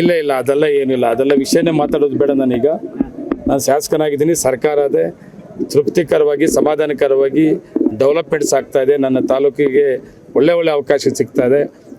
ಇಲ್ಲ ಇಲ್ಲ, ಅದೆಲ್ಲ ಏನಿಲ್ಲ. ಅದೆಲ್ಲ ವಿಷಯನೇ ಮಾತಾಡೋದು ಬೇಡ ನಾನೀಗ. ನಾನು ಶಾಸಕನಾಗಿದ್ದೀನಿ, ಸರ್ಕಾರ ಅದೇ ತೃಪ್ತಿಕರವಾಗಿ, ಸಮಾಧಾನಕರವಾಗಿ ಡೆವಲಪ್ಮೆಂಟ್ಸ್ ಆಗ್ತಾ ಇದೆ. ನನ್ನ ತಾಲೂಕಿಗೆ ಒಳ್ಳೆ ಒಳ್ಳೆ ಅವಕಾಶ ಸಿಗ್ತಾ ಇದೆ.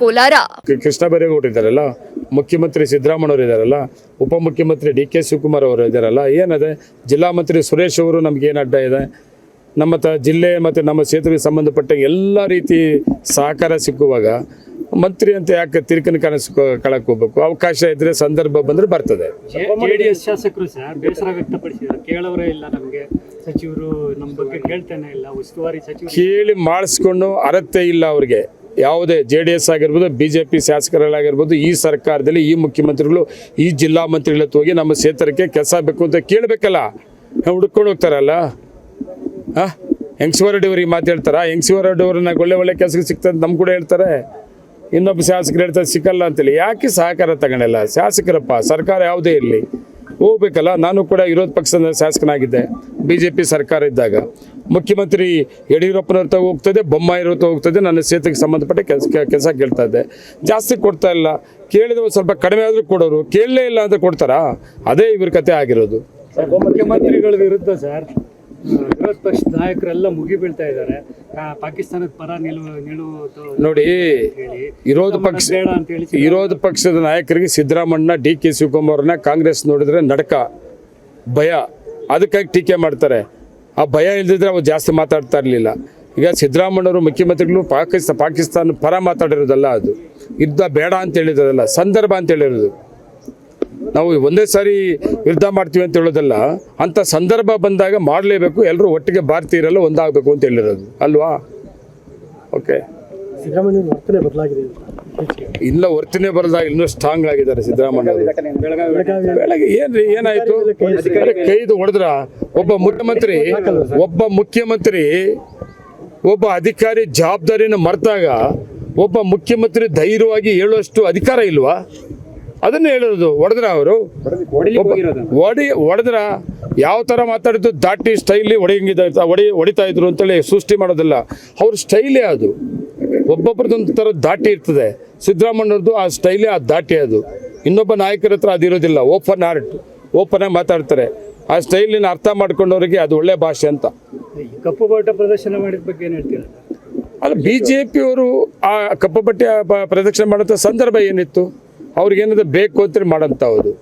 ಕೋಲಾರ. ಕೃಷ್ಣ ಬೈರೇಗೌಡ ಇದ್ದಾರಲ್ಲ ಮುಖ್ಯಮಂತ್ರಿ ಸಿದ್ದರಾಮಯ್ಯವರು ಇದ್ದಾರಲ್ಲ ಉಪಮುಖ್ಯಮಂತ್ರಿ ಡಿ ಕೆ ಶಿವಕುಮಾರ್ ಅವರು ಇದ್ದಾರಲ್ಲ ಏನದೆ? ಜಿಲ್ಲಾ ಮಂತ್ರಿ ಸುರೇಶ್ ಅವರು ನಮ್ಗೆ ಏನು ಅಡ್ಡ ಇದೆ? ನಮ್ಮ ತ ಜಿಲ್ಲೆ ಮತ್ತು ನಮ್ಮ ಕ್ಷೇತ್ರಕ್ಕೆ ಸಂಬಂಧಪಟ್ಟ ಎಲ್ಲ ರೀತಿ ಸಹಕಾರ ಸಿಕ್ಕುವಾಗ ಮಂತ್ರಿ ಅಂತ ಯಾಕೆ ತಿರ್ಕನ ಕನಸು ಕಳಕ್ ಹೋಗ್ಬೇಕು? ಅವಕಾಶ ಇದ್ರೆ ಸಂದರ್ಭ ಬಂದ್ರೆ ಬರ್ತದೆ. ಜೆಡಿಎಸ್ ಶಾಸಕರು ಸರ್ ಬೇಸರ ವ್ಯಕ್ತಪಡಿಸಿದ್ರು ಕೇಳೋರೇ ಇಲ್ಲ ನಮಗೆ. ಸಚಿವರು ನಮ್ಮ ಬಗ್ಗೆ ಕೇಳ್ತಾನೆ ಇಲ್ಲ. ಉಸ್ತುವಾರಿ ಸಚಿವರು ಕೇಳಿ ಮಾಡಿಸ್ಕೊಂಡು ಅರತೆ ಇಲ್ಲ ಅವ್ರಿಗೆ. ಯಾವುದೇ ಜೆ ಡಿ ಎಸ್ ಆಗಿರ್ಬೋದು, ಬಿ ಜೆ ಪಿ ಶಾಸಕರಾಗಿರ್ಬೋದು ಈ ಸರ್ಕಾರದಲ್ಲಿ ಈ ಮುಖ್ಯಮಂತ್ರಿಗಳು, ಈ ಜಿಲ್ಲಾ ಮಂತ್ರಿಗಳತ್ತ ಹೋಗಿ ನಮ್ಮ ಕ್ಷೇತ್ರಕ್ಕೆ ಕೆಲಸ ಬೇಕು ಅಂತ ಕೇಳಬೇಕಲ್ಲ? ಹುಡ್ಕೊಂಡು ಹೋಗ್ತಾರಲ್ಲ? ಹಾಂ ಹೆಂಗ್ಸಿವರಡ್ಡಿಯವ್ರಿಗೆ ಮಾತಾಡ್ತಾರ ಹೆಂಗ್ಸಿವರಡ್ಡಿಯವ್ರನ್ನ ಒಳ್ಳೆ ಒಳ್ಳೆ ಕೆಲಸಕ್ಕೆ ಸಿಗ್ತದೆ ನಮ್ಮ ಕೂಡ ಹೇಳ್ತಾರೆ. ಇನ್ನೊಬ್ಬ ಶಾಸಕರು ಹೇಳ್ತಾರೆ ಸಿಕ್ಕಲ್ಲ ಅಂತೇಳಿ. ಯಾಕೆ ಸಹಕಾರ ತಗೊಂಡಿಲ್ಲ? ಶಾಸಕರಪ್ಪ, ಸರ್ಕಾರ ಯಾವುದೇ ಇರಲಿ. ಹೋಗ್ಬೇಕಲ್ಲ ನಾನು ಕೂಡ ವಿರೋಧ ಪಕ್ಷದ ಶಾಸಕನಾಗಿದ್ದೆ ಬಿ ಜೆ ಪಿ ಸರ್ಕಾರ ಇದ್ದಾಗ. ಮುಖ್ಯಮಂತ್ರಿ ಯಡಿಯೂರಪ್ಪನವ್ರ ತಾವ ಹೋಗ್ತದೆ ಬೊಮ್ಮಾಯಿರ ಹೋಗ್ತದೆ ನನ್ನ ಸೇತಕ್ಕೆ ಸಂಬಂಧಪಟ್ಟ ಕೆಲಸ ಕೆಲಸ ಕೇಳ್ತಾ ಇದ್ದೆ. ಜಾಸ್ತಿ ಕೊಡ್ತಾ ಇಲ್ಲ ಕೇಳಿದ್ರೆ ಸ್ವಲ್ಪ ಕಡಿಮೆ ಆದರೂ ಕೊಡೋರು ಕೇಳಲೇ ಇಲ್ಲ ಅಂತ ಕೊಡ್ತಾರಾ? ಅದೇ ಇವ್ರ ಕತೆ ಆಗಿರೋದು. ಮುಖ್ಯಮಂತ್ರಿಗಳ ವಿರುದ್ಧ ಸರ್. ವಿರೋಧ ಪಕ್ಷದ ನಾಯಕರೆಲ್ಲ ಮುಗಿಬೀಳ್ತಾ ಇದ್ದಾರೆ. ಪಾಕಿಸ್ತಾನದ ಪರ ನಿಲುವು ನಿಲುವು ನೋಡಿ ವಿರೋಧ ಪಕ್ಷ ಬೇಡ ಅಂತ ಹೇಳಿ ವಿರೋಧ ಪಕ್ಷದ ನಾಯಕರಿಗೆ ಸಿದ್ದರಾಮಣ್ಣ ಡಿ ಕೆ ಶಿವಕುಮಾರ್ನ ಕಾಂಗ್ರೆಸ್ ನೋಡಿದ್ರೆ ನಡಕ ಭಯ. ಅದಕ್ಕಾಗಿ ಟೀಕೆ ಮಾಡ್ತಾರೆ. ಆ ಭಯ ಇಲ್ದಿದ್ರೆ ಅವ್ರು ಜಾಸ್ತಿ ಮಾತಾಡ್ತಾ ಇರಲಿಲ್ಲ. ಈಗ ಸಿದ್ದರಾಮಣ್ಣವರು ಮುಖ್ಯಮಂತ್ರಿಗಳು ಪಾಕಿಸ್ತಾನ ಪಾಕಿಸ್ತಾನ ಪರ ಮಾತಾಡಿರೋದಲ್ಲ ಅದು. ಇದ್ದ ಬೇಡ ಅಂತ ಹೇಳಿರೋದಲ್ಲ ಸಂದರ್ಭ ಅಂತ ಹೇಳಿರೋದು. ನಾವು ಒಂದೇ ಸಾರಿ ಯುದ್ಧ ಮಾಡ್ತೀವಿ ಅಂತ ಹೇಳೋದಲ್ಲ ಅಂಥ ಸಂದರ್ಭ ಬಂದಾಗ ಮಾಡಲೇಬೇಕು ಎಲ್ಲರೂ ಒಟ್ಟಿಗೆ ಭಾರತೀಯರೆಲ್ಲ ಒಂದಾಗಬೇಕು ಅಂತ ಹೇಳಿರೋದು ಅಲ್ವಾ? ಓಕೆ ಸಿದ್ದರಾಮಯ್ಯ ವರ್ತನೆ ಬದಲಾಗಿದೆ ಇಲ್ಲ ವರ್ತನೆ ಬರದಾಗ ಇನ್ನೂ ಸ್ಟ್ರಾಂಗ್ ಆಗಿದ್ದಾರೆ ಸಿದ್ದರಾಮಯ್ಯ ಬೆಳಗ್ಗೆ ಏನ್ರಿ ಏನಾಯ್ತು? ಕೈದು ಹೊಡೆದ್ರ? ಒಬ್ಬ ಮುಖ್ಯಮಂತ್ರಿ ಒಬ್ಬ ಮುಖ್ಯಮಂತ್ರಿ ಒಬ್ಬ ಅಧಿಕಾರಿ ಜವಾಬ್ದಾರಿನ ಮರೆತಾಗ ಒಬ್ಬ ಮುಖ್ಯಮಂತ್ರಿ ಧೈರ್ಯವಾಗಿ ಹೇಳುವಷ್ಟು ಅಧಿಕಾರ ಇಲ್ವಾ? ಅದನ್ನ ಹೇಳೋದು ಹೊಡೆದ್ರ ಅವರು? ಒಡಿ ಹೊಡೆದ್ರ ಯಾವ ಥರ ಮಾತಾಡಿದ್ದು ದಾಟಿ ಸ್ಟೈಲಿ ಹೊಡೆಯಂಗಿದ್ದ ಹೊಡಿ ಹೊಡಿತಾ ಇದ್ರು ಅಂತೇಳಿ ಸೃಷ್ಟಿ ಮಾಡೋದಿಲ್ಲ. ಅವ್ರ ಸ್ಟೈಲೇ ಅದು. ಒಬ್ಬೊಬ್ರದೊಂದು ಥರ ದಾಟಿ ಇರ್ತದೆ. ಸಿದ್ದರಾಮಣ್ಣವ್ರದ್ದು ಆ ಸ್ಟೈಲೇ ಆ ದಾಟಿ ಅದು. ಇನ್ನೊಬ್ಬ ನಾಯಕರ ಹತ್ರ ಅದಿರೋದಿಲ್ಲ ಓಪನ್ ಆರ್ಟ್ ಓಪನ್ ಆಗಿ ಮಾತಾಡ್ತಾರೆ. ಆ ಸ್ಟೈಲಿನ ಅರ್ಥ ಮಾಡ್ಕೊಂಡವ್ರಿಗೆ ಅದು ಒಳ್ಳೆ ಭಾಷೆ ಅಂತ. ಕಪ್ಪು ಬಾಟ ಪ್ರದರ್ಶನ ಮಾಡಿದ ಬಗ್ಗೆ ಏನು ಹೇಳ್ತೀರಾ? ಅಲ್ಲ ಬಿ ಜೆ ಪಿಯವರು ಆ ಕಪ್ಪು ಬಟ್ಟೆ ಪ್ರದರ್ಶನ ಪ್ರದಕ್ಷಿಣೆ ಮಾಡೋಂಥ ಸಂದರ್ಭ ಏನಿತ್ತು? ಅವ್ರಿಗೇನಾದ್ರು ಬೇಕು ಅಂತ ಮಾಡೋಂಥ ಹೌದು